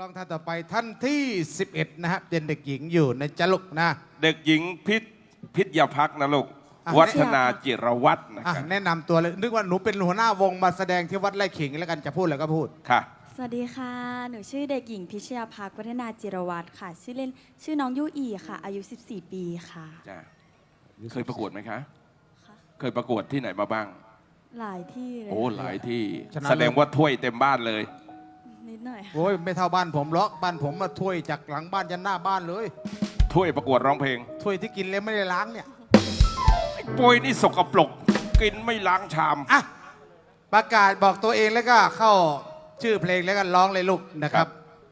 ร้องท่านต่อไปท่านที่ 11 นะครับเป็นเด็กหญิงอยู่ในจลุกนะ เด็กหญิงพิษพิษยาพักนะลูกอะ วัฒนาจิรวัฒน์นะอะครับแนะนำตัวเลยนึกว่าหนูเป็นหัวหน้าวงมาแสดงที่วัดไร่ขิงแล้วกันจะพูดอะไรก็พูด ค่ะ สวัสดีค่ะ หนูชื่อเด็กหญิงพิชยาภาควัฒนาจิรวัตรค่ะ ชื่อเล่นชื่อน้องยุอีค่ะ อายุ 14 ปีค่ะ จ้ะเคยประกวดไหมคะ ค่ะ เคยประกวดที่ไหนมาบ้าง หลายที่เลยโอ้หลายที่ชนะแสดงว่าถ้วยเต็มบ้านเลยนิด หน่อยค่ะโอ้ยไม่เท่าบ้านผมหรอกบ้านผมมาถ้วยจากหลังบ้านยันหน้าบ้านเลยถ้วยประกวดร้องเพลงถ้วยที่กินเลยไม่ได้ล้างเนี่ยไอ้ปุ้ยนี่สกปรกกินไม่ล้างชาม อะประกาศบอกตัวเองแล้วก็เข้าชื่อเพลงแล้วก็ร้องเลยลูกนะครับ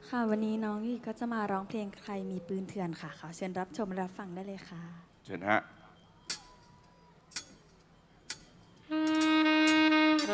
ค่ะ วันนี้น้องยุอีก็จะมาร้องเพลงใครมีปืนเถื่อนค่ะขอเชิญรับชมรับฟังได้เลยค่ะ เชิญฮะใค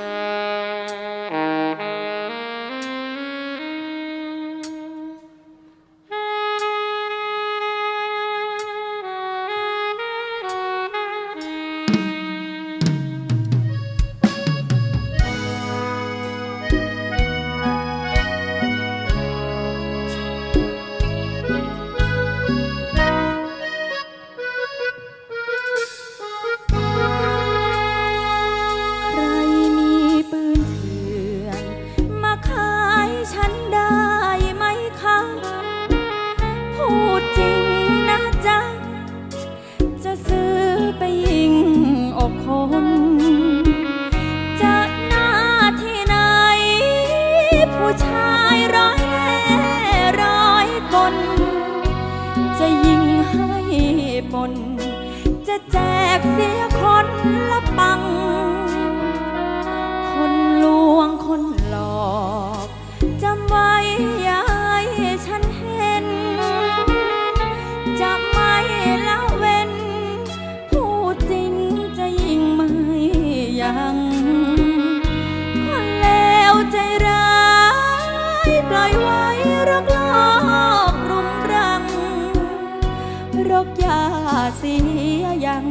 เสียยัง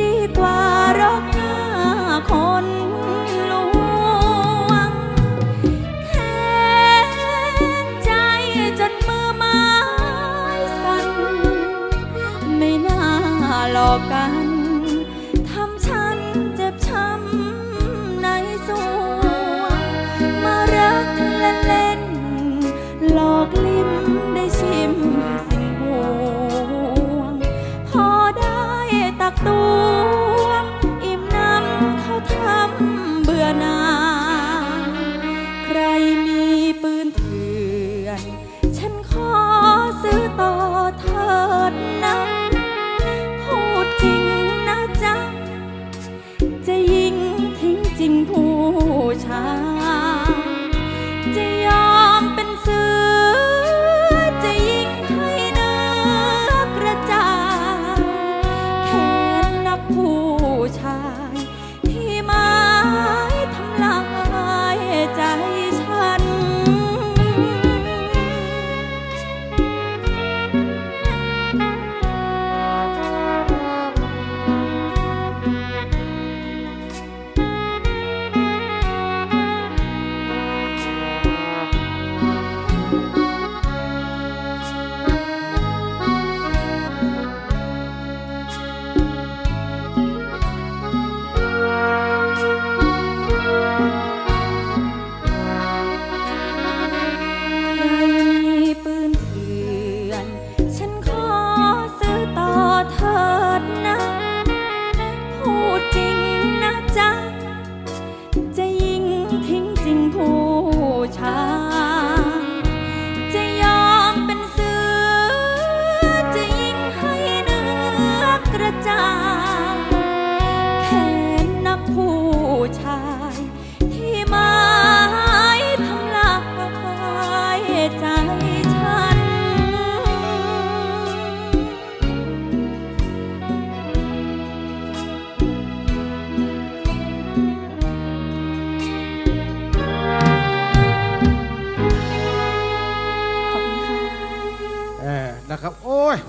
ดีกว่ารกหน้าคนลวงแค้นใจจนมือไม้สั่นไม่น่าหลอกกัน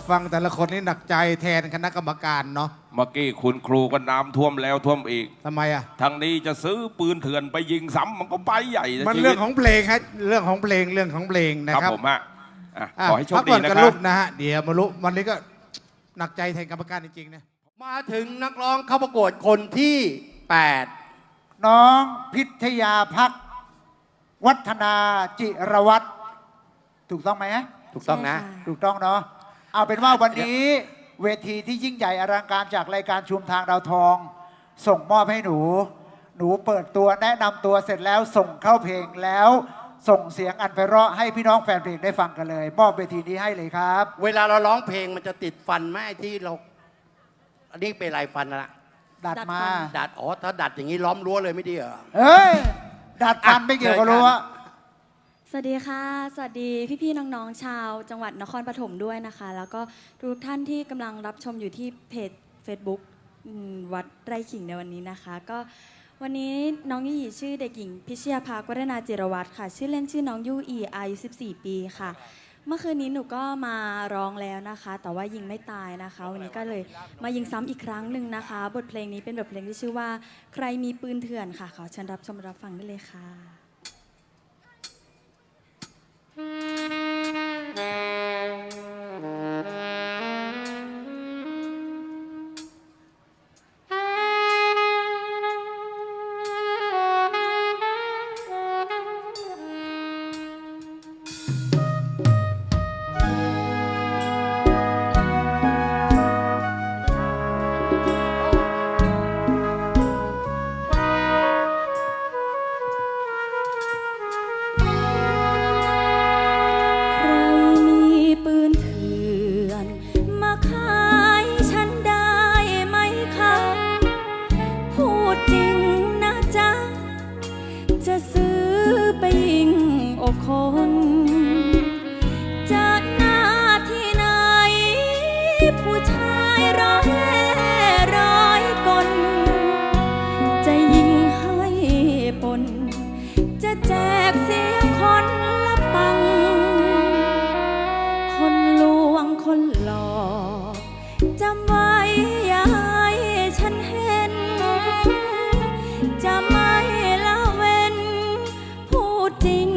ฟังแต่ละคนนี่หนักใจแทนคณะกรรมการเนาะเมื่อกี้คุณครูก็น้ำท่วมแล้วท่วมอีกทำไมอะ ทางนี้จะซื้อปืนเถื่อนไปยิงซ้ำมันก็ไปใหญ่ะมันชีวิตเรื่องของเพลงฮะเรื่องของเพลงเรื่องของเพลงนะครับครับผมฮะอะะขอให้โชคพักดีก่อนนะกันครัลูบ กนะฮะเดี๋ยวมาลุวันนี้ก็หนักใจแทนกรรมการจริงๆนะ มาถึงนักร้องเข้าประกวดคนที่ 8 น้องพิทยาพัก วัฒนาจิรวัตรถูกต้องไหมถูกต้องนะใช่ค่ถูกต้องเนาะ เอาเป็นว่าวันนี้เวทีที่ยิ่งใหญ่อลังการจากรายการชุมทางดาวทอง ส่งมอบให้หนู หนูเปิดตัวแนะนำตัวเสร็จแล้วส่งเข้าเพลงแล้ว ส่งเสียงอันไพเราะให้พี่น้องแฟนเพลงได้ฟังกันเลยมอบเวทีนี้ให้เลยครับ เวลาเราร้องเพลงมันจะติดฟันไหมไอ้ที่เรา อันนี้เป็นลายฟันนะดัดดัดมาฟันดัดอ๋อถ้าดัดอย่างนี้ล้อมรั้วเลยไม่ดีเหรอ เฮ้ยดัดฟันไม่เกี่ยวกับรั้ว สวัสดีค่ะ สวัสดีพี่ๆน้องๆชาว จังหวัดนครปฐมด้วยนะคะ แล้วก็ทุกท่านที่กำลังรับชมอยู่ที่เพจ Facebook วัดไร่ขิงในวันนี้นะคะ ก็วันนี้น้องยี่หยีชื่อเด็กหญิง พิชยาภาวัฒนาจิรวัตรค่ะ ชื่อเล่นชื่อน้องยูอีอายุ14 ปีค่ะ เมื่อคืนนี้หนูก็มาร้องแล้วนะคะ แต่ว่ายิงไม่ตายนะคะ วันนี้ก็เลยมายิงซ้ำอีกครั้งหนึ่งนะคะ บทเพลงนี้เป็นบทเพลงที่ชื่อว่า ใครมีปืนเถื่อนค่ะขอเชิญรับชมรับฟังได้เลยค่ะ จานาที่ไหน ผู้ชายรอยแร่รอยกลจะยิงให้ปน จะแจกเสียคนละปัง คนลวงคนหลอกจำไว้ย่าฉันเห็น จะไม่ละเว้น พูดจริง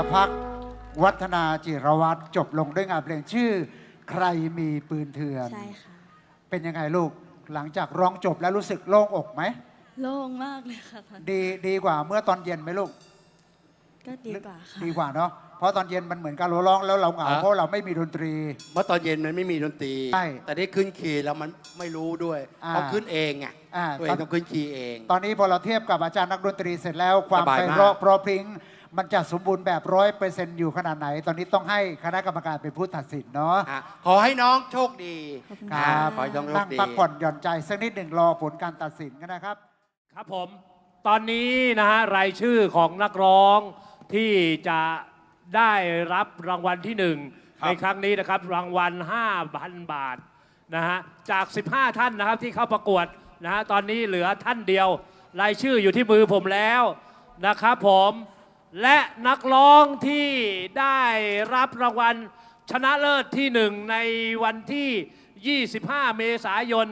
พิทยาพักษ์วัฒนาจิรวัตรจบลงด้วยงานเพลงชื่อ ใครมีปืนเถื่อน ใช่ค่ะ เป็นยังไงลูกหลังจากร้องจบแล้วรู้สึกโล่งอกไหมโล่งมากเลยค่ะตอนนี้ดีดีกว่าเมื่อตอนเย็นไหมลูก ก็ดีกว่าค่ะ ดีกว่าเนาะเพราะตอนเย็นมันเหมือนกับเราร้องแล้วเราเหงาอะ เพราะเราไม่มีดนตรี เมื่อตอนเย็นมันไม่มีดนตรี ใช่แต่นี่ขึ้นคีย์แล้วมันไม่รู้ด้วยอ่าต้องขึ้นเองไงอ่าตัวเองต้องขึ้นคีย์เอง ตอนนี้พอเราเทียบกับอาจารย์นักดนตรีเสร็จแล้วความสบายไพมากเราะเพราะพริ้ง มันจะสมบูรณ์แบบร้อยเปอร์เซ็นต์อยู่ขนาดไหน ตอนนี้ต้องให้คณะกรรมการเป็นผู้ตัดสินเนาะอะขอให้น้องโชคดีขอบคุณคค่ะรับขอให้น้องโชนั่คงดี พักผ่อนหย่อนใจสักนิดหนึ่งรอผลการตัดสินกันนะครับ ครับผม ตอนนี้นะฮะรายชื่อของนักร้องที่จะได้รับรางวัลที่หนึ่งครับ ในครั้งนี้นะครับ รางวัล 5,000 บาทนะฮะจาก 15 ท่านนะครับที่เข้าประกวดนะฮะตอนนี้เหลือท่านเดียว รายชื่ออยู่ที่มือผมแล้วนะครับผม และนักร้องที่ได้รับรางวัลชนะเลิศที่หนึ่งในวันที่ 25 เมษายน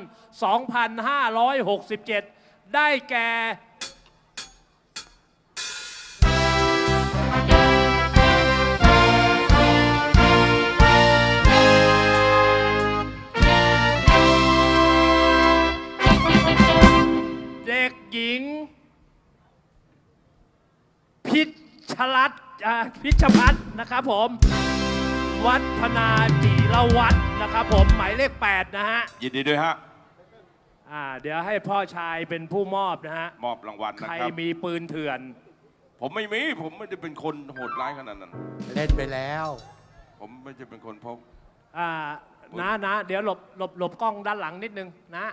2567 ได้แก่ ชรัตน์อ่าพิชพัฒน์นะครับผม วัฒนาจีรวัตรนะครับผมหมายเลข 8 นะฮะยินดีด้วยฮะ อ่าเดี๋ยวให้พ่อชายเป็นผู้มอบนะฮะ มอบรางวัลนะใครครับ มีปืนเถื่อน ผมไม่มี ผมไม่ได้เป็นคนโหดร้ายขนาดนั้น เล่นไปแล้ว ผมไม่ใช่เป็นคนพกอ่านะนะเดี๋ยวหลบหลบหลบกล้องด้านหลังนิดนึงนะ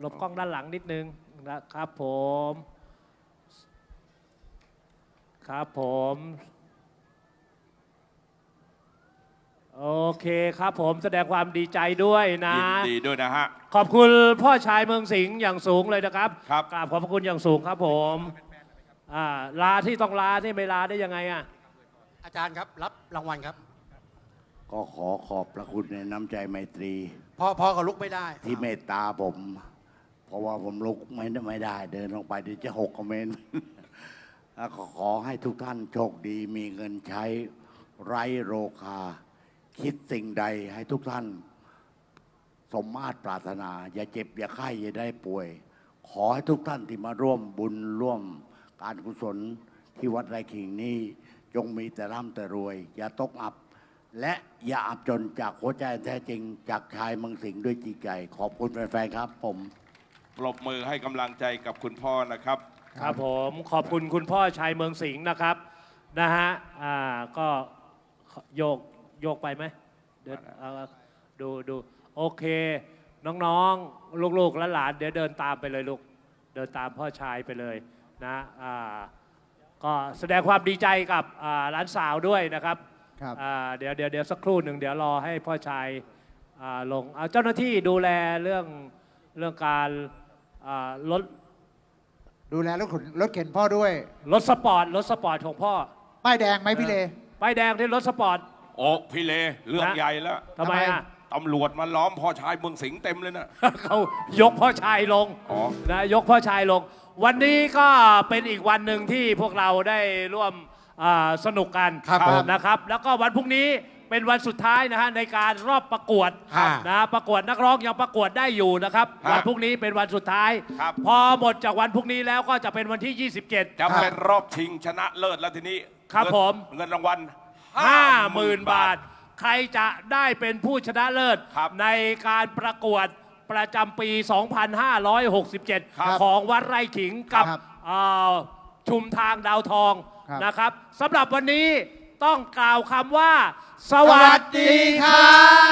หลบกล้องด้านหลังนิดนึงนะครับผม ครับผม โอเคครับผมแสดงความดีใจด้วยนะ ยินดีด้วยนะฮะ ขอบคุณพ่อชายเมืองสิงห์อย่างสูงเลยนะครับครับ กราบขอบพระคุณอย่างสูงครับผมอ่าลาที่ต้องลาที่ไม่ลาได้ยังไงอะ อาจารย์ครับ รับรางวัลครับ ก็ขอขอบพระคุณในน้ำใจไมตรีพ่อพ่อก็ลุกไม่ได้ที่เมตตาผม เพราะว่าผมลุกไม่ได้ไม่ได้ เดินลงไปเดี๋ยวจะหกคอมเมน ขอให้ทุกท่านโชคดีมีเงินใช้ไร้โรคา คิดสิ่งใดให้ทุกท่าน สมมาตรปรารถนา อย่าเจ็บ อย่าไข้อย่าได้ป่วย ขอให้ทุกท่านที่มาร่วมบุญร่วมการกุศลที่วัดไรขิงนี้จงมีแต่ร่ำแต่รวย อย่าตกอับ และอย่าอับจนจากหัวใจแท้จริง จากชายเมืองสิงห์ด้วยจิตใจ ขอบคุณแฟนๆครับผม ปรบมือให้กำลังใจกับคุณพ่อนะครับ ครับผมขอบคุณคุณพ่อชัยเมืองสิงห์นะครับนะฮะอ่าก็โยกโยกไปไหมเดินเอาดูดูโอเค น้องๆลูกๆและหลานเดี๋ยวเดินตามไปเลยลูกเดินตามพ่อชายไปเลยนะอ่าก็แสดงความดีใจกับอ่าหลานสาวด้วยนะครับครับ อ่าเดี๋ยวเดี๋ยวเดี๋ยวสักครู่หนึ่งเดี๋ยวรอให้พ่อชายอ่าลงเอาเจ้าหน้าที่ดูแลเรื่องเรื่องการอ่าลด ดูแลรถขนรถเข็นพ่อด้วย รถสปอร์ตรถสปอร์ตของพ่อป้ายแดงไหมพี่เล ป้ายแดงที่รถสปอร์ต โอ้พี่เลเรื่องฮะ ใหญ่แล้วทำไมอะ ตำรวจมาล้อมพ่อชายเมืองสิงห์เต็มเลยนะ เขายกพ่อชายลงอ๋อ นะยกพ่อชายลง วันนี้ก็เป็นอีกวันหนึ่งที่พวกเราได้ร่วมอ่าสนุกกันครับผม นะครับ แล้วก็วันพรุ่งนี้ เป็นวันสุดท้ายนะฮะในการรอบประกวดครับนะประกวดนักร้องยังประกวดได้อยู่นะครับครับวันพรุ่งนี้เป็นวันสุดท้าย ครับ พอหมดจากวันพรุ่งนี้แล้วก็จะเป็นวันที่ 27 จะเป็นรอบชิงชนะเลิศแล้วทีนี้ครับเงินผม เงินรางวัล 50,000 บาท ใครจะได้เป็นผู้ชนะเลิศ ครับในการประกวดประจำปี ครับ 2567 ของวัดไร่ขิงกับครับเอ่อชุมทางดาวทองครับ นะครับสำหรับวันนี้ ต้องกล่าวคำว่า สวัสดีดีครับ